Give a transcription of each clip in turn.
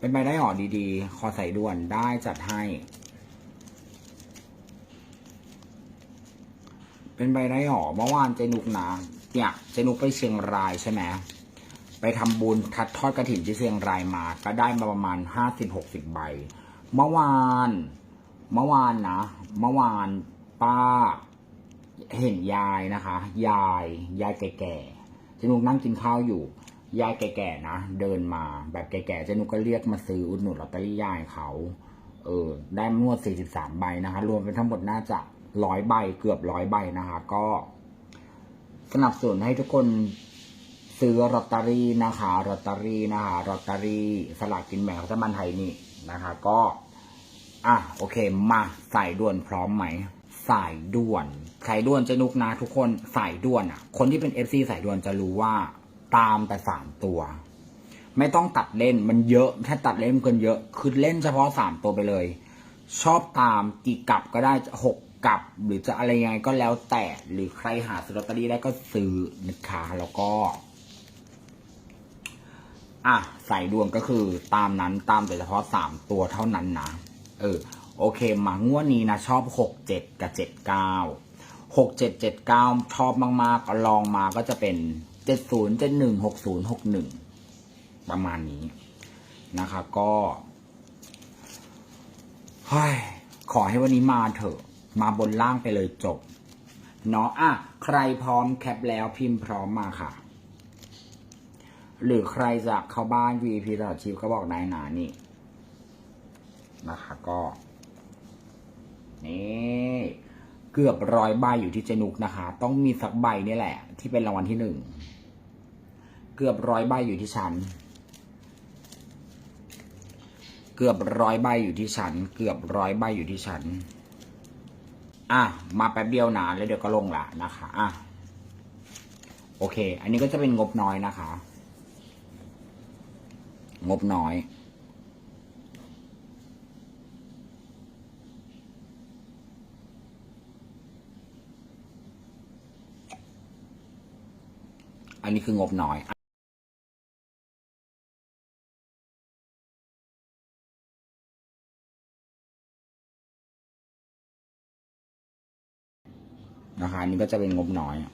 เป็นไปได้หอดีๆ คอใส่ด่วนได้จัดให้ เป็นไปได้หรอเมื่อวานเจนุกนะเนี่ยเจนุกไปเชียงรายใช่ไหมไปทำบุญทัดทอดกระถิ่นที่เชียงรายมา ก็ได้มาประมาณห้าสิบหกสิบใบ เมื่อวาน เมื่อวานนะ เมื่อวานป้า เห็นยายนะคะ ยาย ยายแก่ๆเจนุกนั่งกินข้าวอยู่ ยายแก่ๆนะเดินมาแบบแก่ๆเจนุกก็เรียกมาซื้ออุดหนุนลอตเตอรี่ยายเขา เออ ได้มวด43ใบนะคะ รวมเป็นทั้งหมดน่าจะร้อยใบเกือบร้อยใบนะคะ ก็สนับสนุนให้ทุกคนซื้อลอตเตอรี่นะคะลอตเตอรี่นะคะลอตเตอรี่สลากกินแบ่งรัฐบาลไทยนี่นะคะ ก็ อะโอเค มาสายด่วนพร้อมไหมสายด่วนสายด่วนจะนุกนะทุกคนสายด่วนอะ คนที่เป็น FC สายด่วนจะรู้ว่า ตามแต่สามตัว ไม่ต้องตัดเล่นมันเยอะถ้าตัดเล่นมันเกินเยอะ คือเล่นเฉพาะสามตัวไปเลย ชอบตามกี่กลับก็ได้หกกลับ หรือจะอะไรยังไงก็แล้วแต่หรือใครหาซื้อลอตเตอรี่ได้ก็ซื้อนะคะแล้วก็ อะใสายดวงก็คือตามนั้นตามแต่เฉพาะสามตัวเท่านั้นนะเออโอเคมางวดนี้นะชอบหกเจ็ดกับเจ็ดเก้า หกเจ็ดเจ็ดเก้าชอบมากๆก็ลองมาก็จะเป็นเจ็ดศูนย์เจ็ดหนึ่งหกศูนย์หกหนึ่งประมาณนี้นะคะก็เฮ้ยขอให้วันนี้มาเถอะ มาบนล่างไปเลยจบ เนาะอะใครพร้อมแคปแล้วพิมพ์พร้อมมาค่ะ หรือใครจะเข้าบ้าน VIP ตลอดชีพก็บอกนายหนานี่นะคะก็ นี่ เกือบร้อยใบอยู่ที่เจนุกนะคะ ต้องมีสักใบนี่แหละ ที่เป็นรางวัลที่หนึ่ง เกือบร้อยใบอยู่ที่ฉัน เกือบร้อยใบอยู่ที่ฉัน เกือบร้อยใบอยู่ที่ฉัน อะ มาแป๊บเดียวนะแล้วเดี๋ยวก็ลงละนะคะ อะ โอเค อันนี้ก็จะเป็นงบน้อยนะคะ งบน้อย อันนี้คืองบน้อยนะคะอันนี้ก็จะเป็นงบน้อยอะ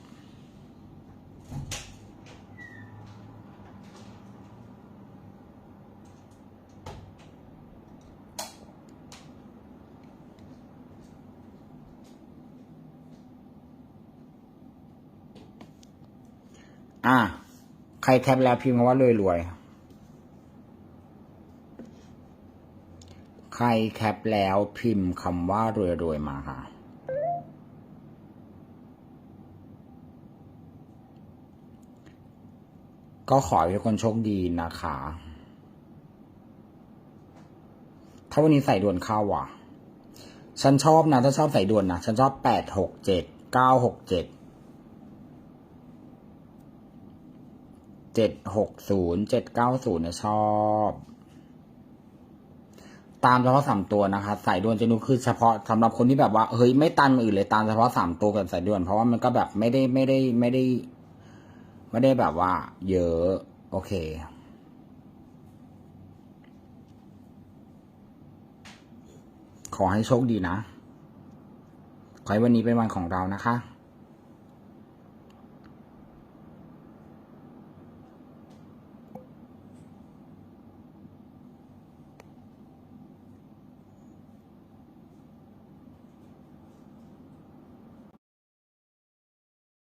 ใครแคปแล้วพิมพ์คำว่ารวยรวย ใครแคปแล้วพิมพ์คำว่ารวยรวยมาค่ะ ก็ขอให้ทุกคนโชคดีนะคะ ถ้าวันนี้ใส่ด่วนเข้าอะ ฉันชอบนะ ถ้าชอบใส่ด่วนนะ ฉันชอบแปดหกเจ็ดเก้าหกเจ็ด เจ็ดหกศูนย์เจ็ดเก้าศูนย์เนี่ยชอบ ตามเฉพาะสามตัวนะคะสายด่วนจะนุคือเฉพาะสำหรับคนที่แบบว่าเฮ้ยไม่ตันอื่นเลยตามเฉพาะสามตัวกับสายด่วน เพราะว่ามันก็แบบไม่ได้ไม่ได้ไม่ได้ ไม่ได้แบบว่า เยอะ โอเคขอให้โชคดีนะ ขอให้วันนี้เป็นวันของเรานะคะ